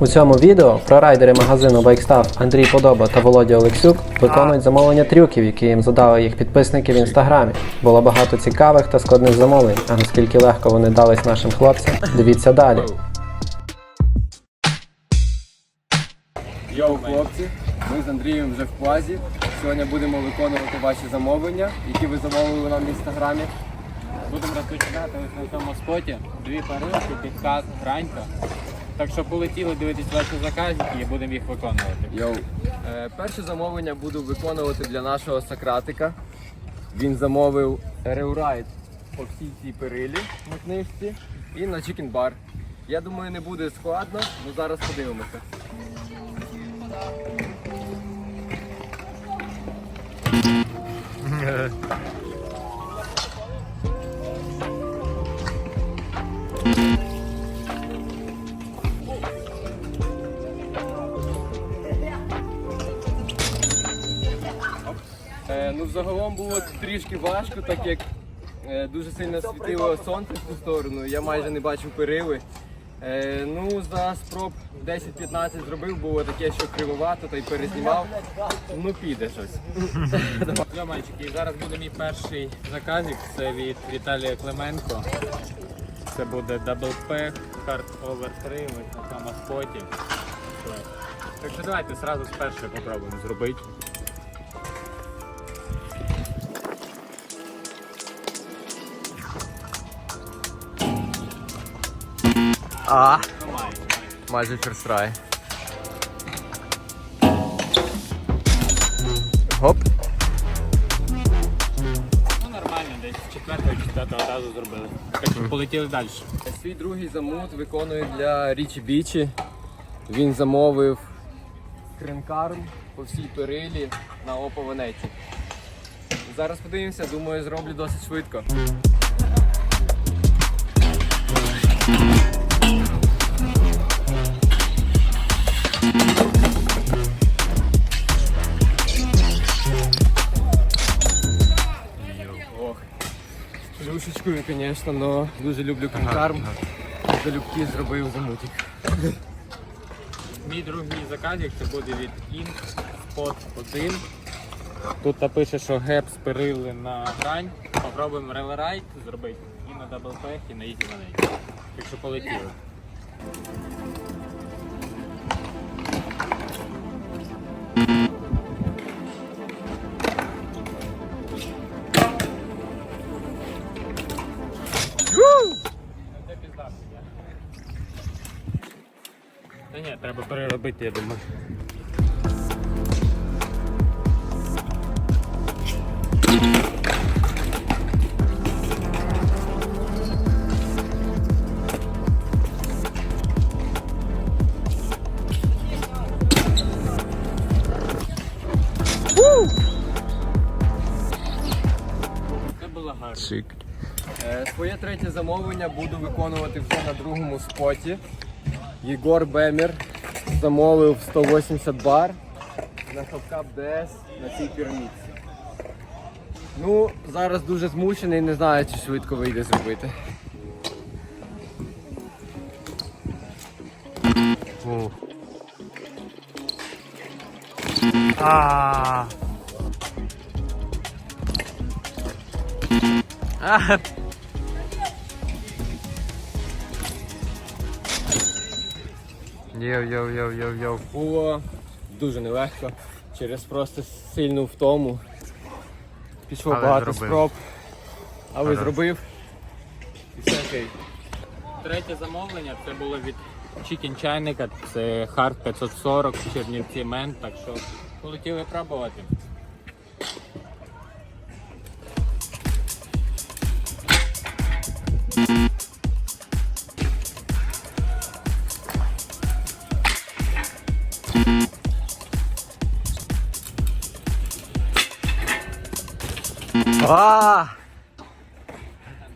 У цьому відео прорайдери магазину Байкстав Андрій Подоба та Володя Олексюк виконують замовлення трюків, які їм задали їх підписники в інстаграмі. Було багато цікавих та складних замовлень, а наскільки легко вони дались нашим хлопцям, дивіться далі. Йоу, хлопці, ми з Андрієм вже в плазі. Сьогодні будемо виконувати ваші замовлення, які ви замовили нам в інстаграмі. Будемо розпочинати ось на цьому споті. Дві парилки, підкат, гранька. Так що полетіли дивитись ваші заказики і будемо їх виконувати. Йоу. Е, перше замовлення буду виконувати для нашого Сократика. Він замовив реурайт по всій цій перилі на книжці і на Chicken Bar. Я думаю, не буде складно, але зараз подивимося. Ну, взагалом було трішки важко, так як е, дуже сильно світило сонце в ту сторону, я майже не бачив периви. Е, ну, за спроб 10-15 зробив, було таке, що кривовато, та й перезнімав. Ну, піде щось. Все, мальчики, зараз буде мій перший заказик. Це від Віталія Клименко. Це буде Pack, Hard Over 3, ось на цьому споті. Все. Так що давайте одразу з першого попробуємо зробити. А, майже ферстрай. Гоп. Ну нормально, десь четвертого чи п'ятого разу зробили. Так що полетіли далі. Свій другий замут виконую для Річі Бічі. Він замовив кренкарм по всій перилі на Опо Венеті. Зараз подивимося, думаю, зроблю досить швидко. Звісно, але дуже люблю кренкарм. Залюбки зробив замутик. Мій другий заказик це буде від Ink Spot 1. Тут напише, що геп спирили на грань. Попробуємо релерайт зробити і на даблпех, і на ізі Якщо полетіли. Та ні, треба переробити, я думаю. Це було гарно. Е, Своє третє замовлення буду виконувати вже на другому споті. Єгор Бемер замовив 180 бар на Хабкап ДС на цій пірамідці. Ну, зараз дуже змучений, не знаю, чи швидко вийде зробити. Йоу-йоу-йоу-йоу-йоу. Було дуже нелегко через просто сильну втому. Пішло Але багато зробив. спроб, але Гаразд. зробив. І все окей. Третє замовлення це було від Chicken чайника, це Hard 540 Чернівці Мен, так що полетіли пробувати. А, Там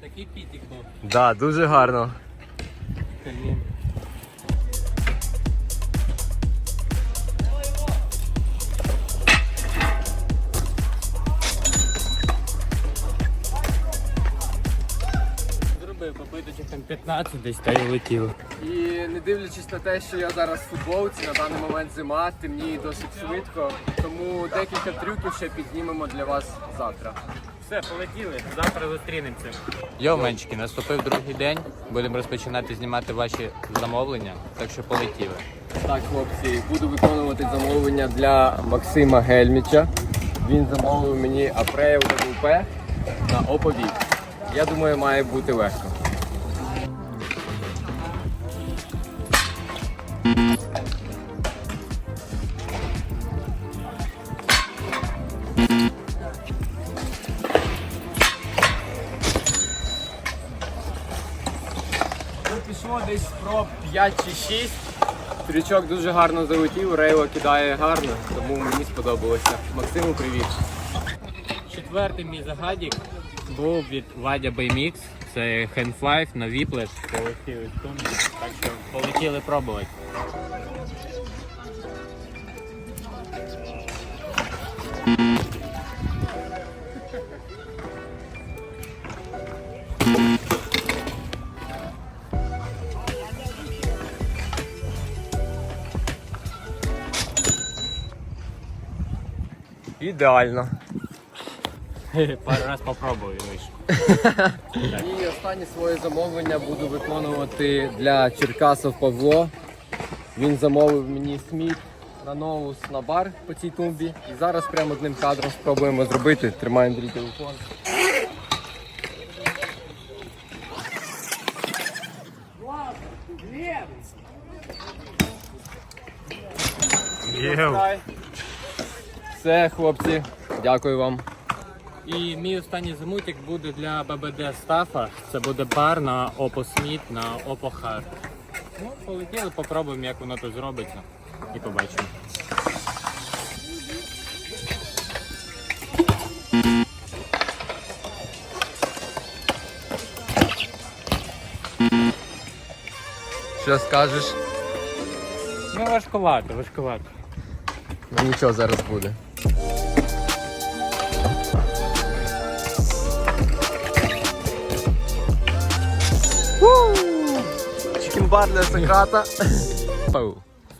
такий пітік був. да, дуже гарно. Зробив попиточок там 15 десь та й летіло. І не дивлячись на те, що я зараз в футболці, на даний момент зима, темніє досить швидко, тому декілька трюків ще піднімемо для вас завтра. Все, полетіли. Завтра зустрінемося. Йо, менчики, наступив другий день. Будемо розпочинати знімати ваші замовлення, так що полетіли. Так, хлопці, буду виконувати замовлення для Максима Гельміча. Він замовив мені Апреїв ВП на оповік. Я думаю, має бути легко. Пішло десь про 5 чи 6. Трючок дуже гарно залетів, Рейло кидає гарно, тому мені сподобалося. Максиму, привіт. Четвертий мій загадік був від Вадя BMX. Це Handflife на Whiplash. Полетіли в тумбі. Так що полетіли пробувати. Ідеально. Пару раз попробую і вийшло. І останнє своє замовлення буду виконувати для Черкасов Павло. Він замовив мені сміт на ноус на бар по цій тумбі. І зараз прямо одним кадром спробуємо зробити. Тримай Андрій телефон. Все, хлопці, дякую вам. І мій останній замутик буде для ББД стафа. Це буде бар на Oppo Smith на Oppo Hard. Ну, полетіли, попробуємо, як воно тут зробиться. І побачимо. Що скажеш? Ну, важкувато, важкувато. Ну нічого зараз буде. Чікінбар для Сократа.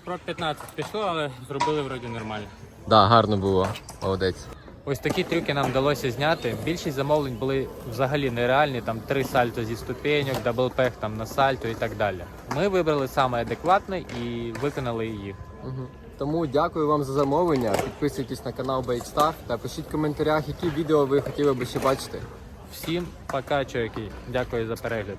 Про 15 пішло, але зробили вроді нормально. Да, гарно було. Молодець. Ось такі трюки нам вдалося зняти. Більшість замовлень були взагалі нереальні, там три сальто зі ступеньок, даблпех там на сальто і так далі. Ми вибрали саме адекватне і виконали їх. Угу. Тому дякую вам за замовлення. Підписуйтесь на канал Бейкстар та пишіть в коментарях, які відео ви хотіли би ще бачити. Всім пока, чуваки. Дякую за перегляд.